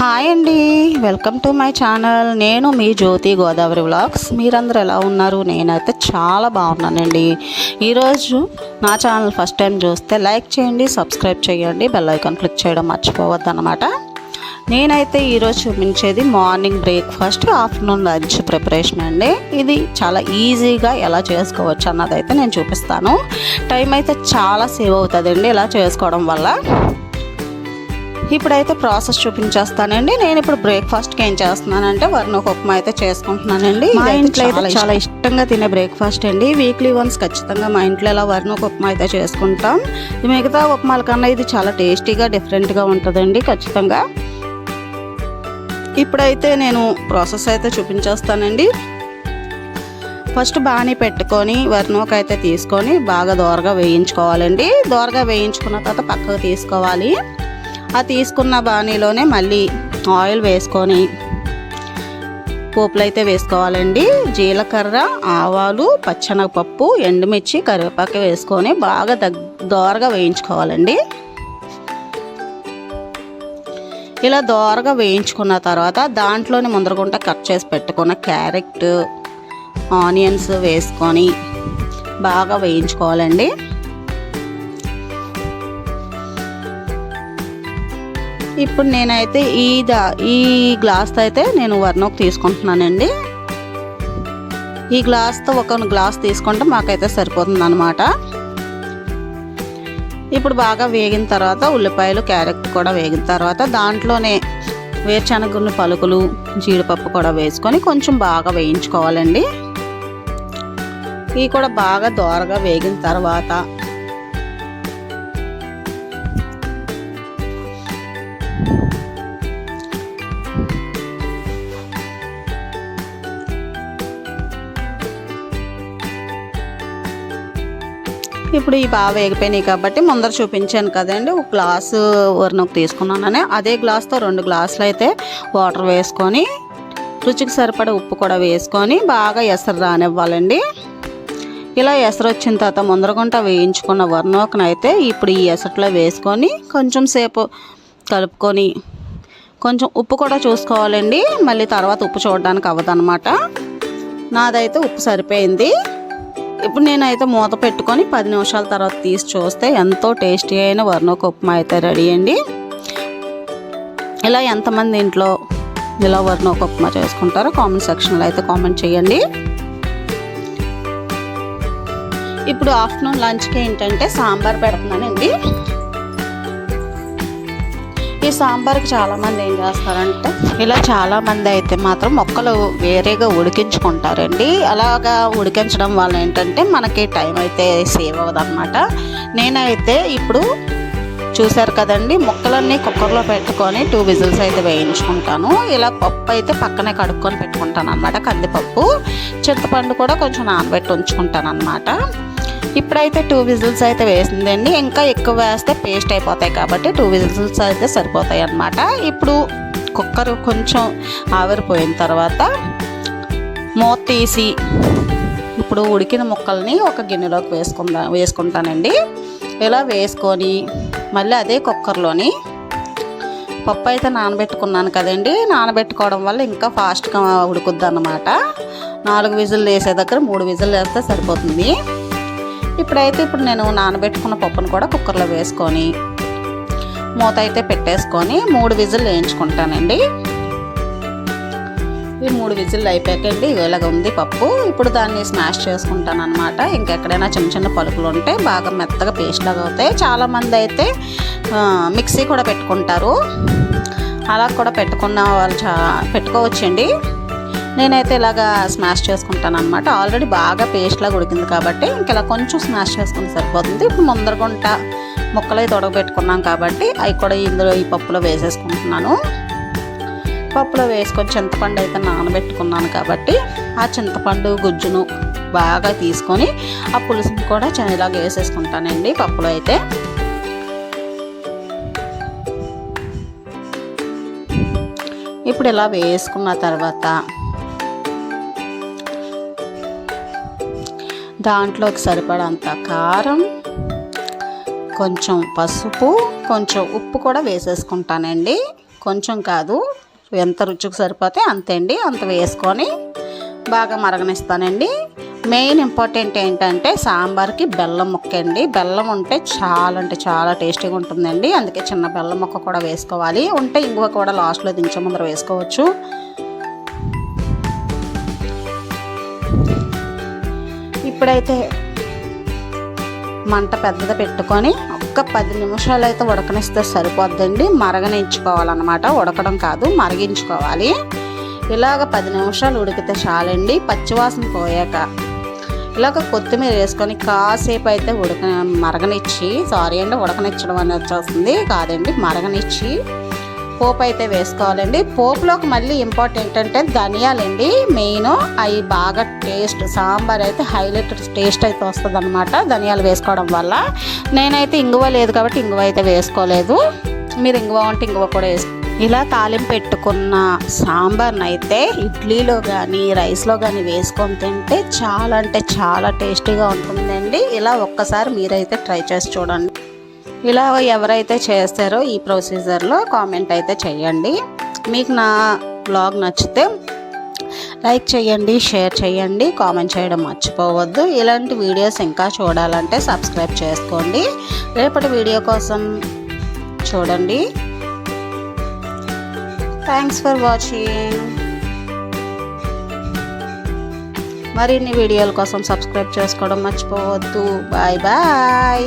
Hi అండి welcome to my channel నేను మీ జ్యోతి Godavari vlogs మీరందరూ ఎలా ఉన్నారు? నేనైతే చాలా బాగున్నానండి. ఈరోజు నా ఛానల్ ఫస్ట్ టైం చూస్తే లైక్ చేయండి సబ్స్క్రైబ్ చేయండి బెల్ ఐకాన్ క్లిక్ చేయడం మర్చిపోవద్దు అనమాట నేనైతే ఈరోజు చూపించేది morning breakfast afternoon lunch preparation అండి. ఇది చాలా ఈజీగా ఎలా చేసుకోవచ్చు అన్నదైతే నేను చూపిస్తాను. టైం అయితే చాలా సేవ్ అవుతుందండి ఇలా చేసుకోవడం వల్ల. ఇప్పుడైతే ప్రాసెస్ చూపించేస్తానండి. నేను ఇప్పుడు బ్రేక్ఫాస్ట్కి ఏం చేస్తున్నానంటే వర్ణకు ఉప్మా అయితే చేసుకుంటున్నానండి. మా ఇంట్లో అయితే చాలా ఇష్టంగా తినే బ్రేక్ఫాస్ట్ అండి. వీక్లీ వన్స్ ఖచ్చితంగా మా ఇంట్లో ఇలా వర్ణకు ఉప్మా అయితే చేసుకుంటాం. మిగతా ఉప్మాల కన్నా ఇది చాలా టేస్టీగా డిఫరెంట్గా ఉంటుందండి ఖచ్చితంగా. ఇప్పుడైతే నేను ప్రాసెస్ అయితే చూపించేస్తానండి. ఫస్ట్ బాణీ పెట్టుకొని వర్ణోకి అయితే తీసుకొని బాగా దోరగా వేయించుకోవాలండి. దోరగా వేయించుకున్న తర్వాత పక్కకు తీసుకోవాలి. ఆ తీసుకున్న బాణీలోనే మళ్ళీ ఆయిల్ వేసుకొని పోపులు అయితే వేసుకోవాలండి. జీలకర్ర ఆవాలు పచ్చనపప్పు ఎండుమిర్చి కరివేపాకు వేసుకొని బాగా దగ్ దోరగా వేయించుకోవాలండి. ఇలా దోరగా వేయించుకున్న తర్వాత దాంట్లోనే ముందరగుంట కట్ చేసి పెట్టుకున్న క్యారెట్ ఆనియన్స్ వేసుకొని బాగా వేయించుకోవాలండి. ఇప్పుడు నేనైతే ఈ దా ఈ గ్లాస్తో అయితే నేను వర్ణోకి తీసుకుంటున్నానండి. ఈ గ్లాస్తో ఒక గ్లాస్ తీసుకుంటే మాకైతే సరిపోతుంది అనమాట ఇప్పుడు బాగా వేగిన తర్వాత ఉల్లిపాయలు క్యారెట్ కూడా వేగిన తర్వాత దాంట్లోనే వేరుశనగున్న పలుకులు జీడిపప్పు కూడా వేసుకొని కొంచెం బాగా వేయించుకోవాలండి. ఇవి కూడా బాగా దోరగా వేగిన తర్వాత ఇప్పుడు ఈ బాగా వేగిపోయినాయి కాబట్టి ముందర చూపించాను కదండి. ఒక గ్లాసు వర్ణకు తీసుకున్నానని అదే గ్లాస్తో రెండు గ్లాసులు అయితే వాటర్ వేసుకొని రుచికి సరిపడా ఉప్పు కూడా వేసుకొని బాగా ఎసరు రానివ్వాలండి. ఇలా ఎసరు వచ్చిన తర్వాత ముందరగుంట వేయించుకున్న వర్ణోకను అయితే ఇప్పుడు ఈ ఎసట్లో వేసుకొని కొంచెం సేపు కలుపుకొని కొంచెం ఉప్పు కూడా చూసుకోవాలండి. మళ్ళీ తర్వాత ఉప్పు చూడడానికి అవ్వదన్నమాట. నాదైతే ఉప్పు సరిపోయింది. ఇప్పుడు నేనైతే మూత పెట్టుకొని పది నిమిషాల తర్వాత తీసి చూస్తే ఎంతో టేస్టీ అయిన వర్ణోక ఉప్మా అయితే రెడీ అండి. ఇలా ఎంతమంది ఇంట్లో ఇలా వర్ణోక ఉప్మా చేసుకుంటారో కామెంట్ సెక్షన్లో అయితే కామెంట్ చేయండి. ఇప్పుడు ఆఫ్టర్నూన్ లంచ్కి ఏంటంటే సాంబార్ పెడుతున్నానండి. ఈ సాంబార్కి చాలామంది ఏం చేస్తారంటే ఇలా చాలామంది అయితే మాత్రం మొక్కలు వేరేగా ఉడికించుకుంటారండి. అలాగా ఉడికించడం వల్ల ఏంటంటే మనకి టైం అయితే సేవ్ అవ్వదన్నమాట. నేనైతే ఇప్పుడు చూశారు కదండి ముక్కలన్నీ కుక్కర్లో పెట్టుకొని టూ విజిల్స్ అయితే వేయించుకుంటాను. ఇలా పప్పు అయితే పక్కనే కడుక్కొని పెట్టుకుంటాను అనమాట కందిపప్పు. చింతపండు కూడా కొంచెం నానబెట్టి ఉంచుకుంటాను అనమాట ఇప్పుడైతే టూ విజిల్స్ అయితే వేసిందండి. ఇంకా ఎక్కువ వేస్తే పేస్ట్ అయిపోతాయి కాబట్టి టూ విజిల్స్ అయితే సరిపోతాయి అన్నమాట. ఇప్పుడు కుక్కర్ కొంచెం ఆవిరిపోయిన తర్వాత మూత తీసి ఇప్పుడు ఉడికిన ముక్కల్ని ఒక గిన్నెలోకి వేసుకుందా వేసుకుంటానండి. ఇలా వేసుకొని మళ్ళీ అదే కుక్కర్లోని పప్పు అయితే నానబెట్టుకున్నాను కదండి. నానబెట్టుకోవడం వల్ల ఇంకా ఫాస్ట్గా ఉడుకుద్ది అన్నమాట నాలుగు విజిల్ వేసే దగ్గర మూడు విజిల్ వేస్తే సరిపోతుంది. ఇప్పుడైతే ఇప్పుడు నేను నానబెట్టుకున్న పప్పును కూడా కుక్కర్లో వేసుకొని మూత అయితే పెట్టేసుకొని మూడు విజిల్ వేయించుకుంటానండి. ఈ మూడు విజిల్ అయిపోయాకండి. ఇలాగ ఉంది పప్పు. ఇప్పుడు దాన్ని స్మాష్ చేసుకుంటాను అనమాట ఇంకెక్కడైనా చిన్న చిన్న పలుకులు ఉంటే బాగా మెత్తగా పేస్ట్ లాగా అవుతాయి. చాలామంది అయితే మిక్సీ కూడా పెట్టుకుంటారు. అలా కూడా పెట్టుకున్న వాళ్ళు చా పెట్టుకోవచ్చండి. నేనైతే ఇలాగా స్మాష్ చేసుకుంటాను అనమాట ఆల్రెడీ బాగా పేస్ట్లా ఉడికింది కాబట్టి ఇంక ఇలా కొంచెం స్మాష్ చేసుకుంటే సరిపోతుంది. ఇప్పుడు ముందరగుంట ముక్కలు అయితే ఉడకబెట్టుకున్నాం కాబట్టి అవి కూడా ఇందులో ఈ పప్పులో వేసేసుకుంటున్నాను. పప్పులో వేసుకొని చింతపండు అయితే నానబెట్టుకున్నాను కాబట్టి ఆ చింతపండు గుజ్జును బాగా తీసుకొని ఆ పులుసుని కూడా ఇలాగ వేసేసుకుంటానండి పప్పులో అయితే. ఇప్పుడు ఇలా వేసుకున్న తర్వాత దాంట్లోకి సరిపడంత కారం కొంచెం పసుపు కొంచెం ఉప్పు కూడా వేసేసుకుంటానండి. కొంచెం కాదు ఎంత రుచికి సరిపోతే అంతే అండి అంత వేసుకొని బాగా మరగనిస్తానండి. మెయిన్ ఇంపార్టెంట్ ఏంటంటే సాంబార్కి బెల్లం ముక్క అండి బెల్లం ఉంటే చాలా అంటే చాలా టేస్టీగా ఉంటుందండి. అందుకే చిన్న బెల్లం ముక్క కూడా వేసుకోవాలి. ఉంటే ఇంగువ కూడా లాస్ట్లో దించే ముందర వేసుకోవచ్చు. ఇప్పుడైతే మంట పెద్దది పెట్టుకొని ఒక్క పది నిమిషాలు అయితే ఉడకనిస్తే సరిపోద్దండి. మరగనించుకోవాలన్నమాట. ఉడకడం కాదు మరిగించుకోవాలి. ఇలాగ పది నిమిషాలు ఉడికితే చాలండి. పచ్చివాసన పోయాక ఇలాగ కొత్తిమీర వేసుకొని కాసేపు అయితే ఉడక మరగనిచ్చి సారీ అండి ఉడకనిచ్చడం అనేది వచ్చేస్తుంది. కాదండి మరగనిచ్చి పోపు అయితే వేసుకోవాలండి. పోపులోకి మళ్ళీ ఇంపార్టెంట్ అంటే ధనియాలండి. మెయిన్ అవి బాగా టేస్ట్ సాంబార్ అయితే హైలైట్ టేస్ట్ అయితే వస్తుంది అనమాట ధనియాలు వేసుకోవడం వల్ల. నేనైతే ఇంగువ లేదు కాబట్టి ఇంగువ అయితే వేసుకోలేదు. మీరు ఇంగువ ఉంటే ఇంగువ కూడా వేసుకో ఇలా తాలింపు పెట్టుకున్న సాంబార్ని అయితే ఇడ్లీలో కానీ రైస్లో కానీ వేసుకొని తింటే చాలా అంటే చాలా టేస్టీగా ఉంటుందండి. ఇలా ఒక్కసారి మీరైతే ట్రై చేసి చూడండి. ఇలా ఎవరైతే చేస్తారో ఈ ప్రొసీజర్లో కామెంట్ అయితే చేయండి. మీకు నా బ్లాగ్ నచ్చితే లైక్ చేయండి షేర్ చేయండి కామెంట్ చేయడం మర్చిపోవద్దు. ఇలాంటి వీడియోస్ ఇంకా చూడాలంటే సబ్స్క్రైబ్ చేసుకోండి. రేపటి వీడియో కోసం చూడండి. థ్యాంక్స్ ఫర్ వాచింగ్ మరిన్ని వీడియోల కోసం సబ్స్క్రైబ్ చేసుకోవడం మర్చిపోవద్దు. Bye bye